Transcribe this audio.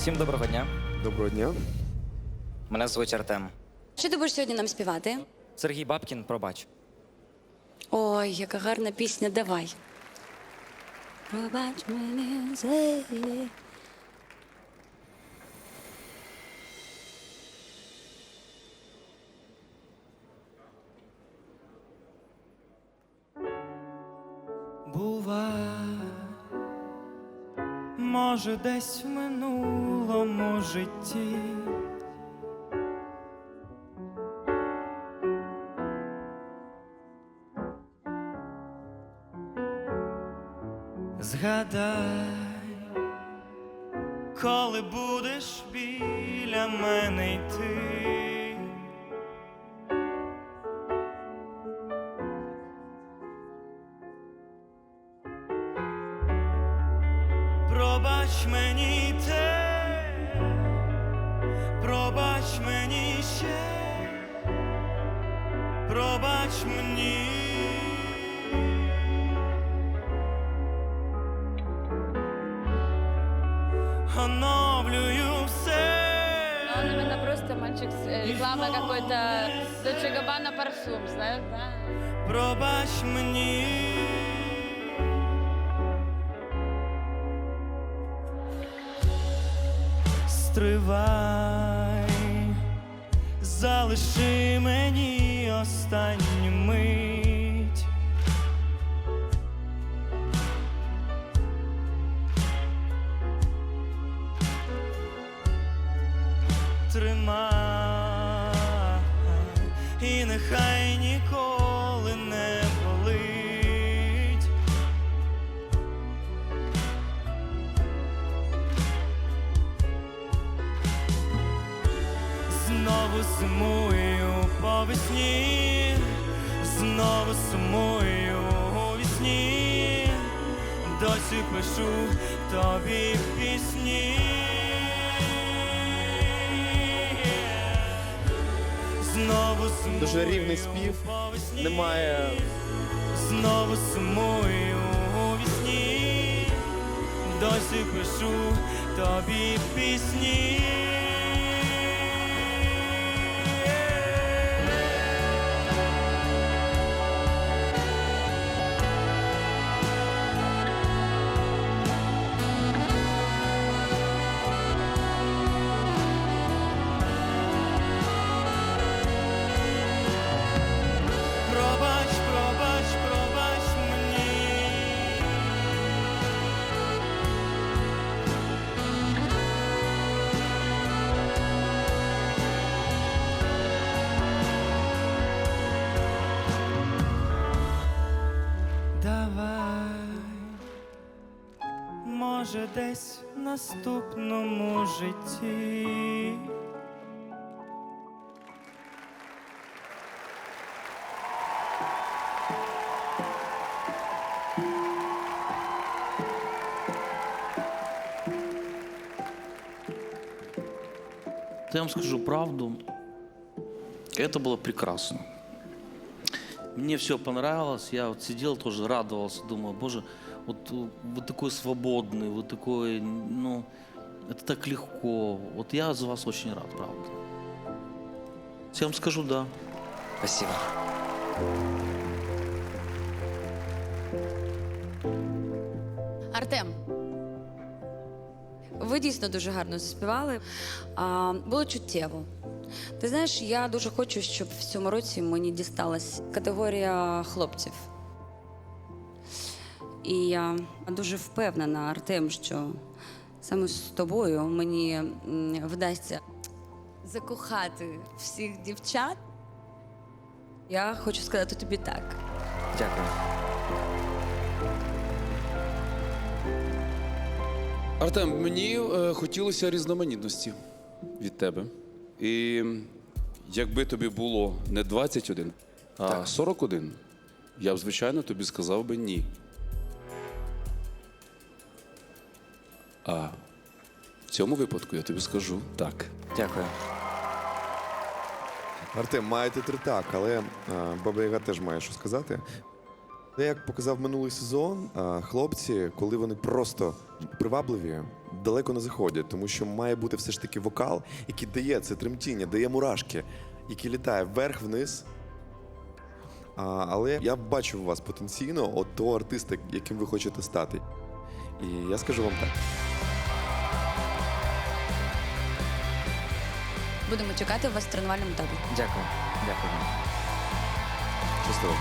Всім доброго дня. Доброго дня. Мене звуть Артем. Що ти будеш сьогодні нам співати? Сергій Бабкін, пробач. Ой, яка гарна пісня, давай. Пробач мені зле. Бувай, може, десь в минулому житті. Згадай, коли будеш біля мене йти. Пробач мені те, пробач мені ще, пробач мені. Оновлюю все. Он именно просто мальчик с э, какой-то Дольче Габбана парфюм, знаешь, да? Пробач мені. Стривай, залиши мені останню мить. Тримай, і нехай ніколи Знову сумую по весні, знову сумую у вісні, досі пишу тобі пісні. Знову сумую Дуже рівний спів, немає Знову сумую у вісні, досі пишу тобі пісні. Може, десь в наступному житті. Я вам скажу правду. Это было прекрасно. Мне все понравилось. Я вот сидел тоже, радовался, думал, боже, вот, э, вот такой свободный, вот такой, ну, это так легко. Вот я за вас очень рад, правда. Я вам скажу, да. Спасибо. Артем. Ви дійсно дуже гарно заспівали. А, було чуттєво. Ти знаєш, я дуже хочу, щоб в цьому році мені дісталась категорія хлопців. І я дуже впевнена, Артем, що саме з тобою мені вдасться закохати всіх дівчат. Я хочу сказати тобі так. Дякую. Артем, мені е, хотілося різноманітності від тебе. І якби тобі було не 21, а 41, я б, звичайно, тобі сказав би ні. А в цьому випадку я тобі скажу так. Дякую. Артем, маєте три так, але а, Баба Яга теж має що сказати. Те, як показав минулий сезон, а, хлопці, коли вони просто привабливі, далеко не заходять, тому що має бути все ж таки вокал, який дає це тремтіння, дає мурашки, який літає вверх-вниз. А, але я бачу у вас потенційно от того артиста, яким ви хочете стати. І я скажу вам так. Будемо чекати вас в тренувальному таборі. Дякую. Дякую. Щасливо.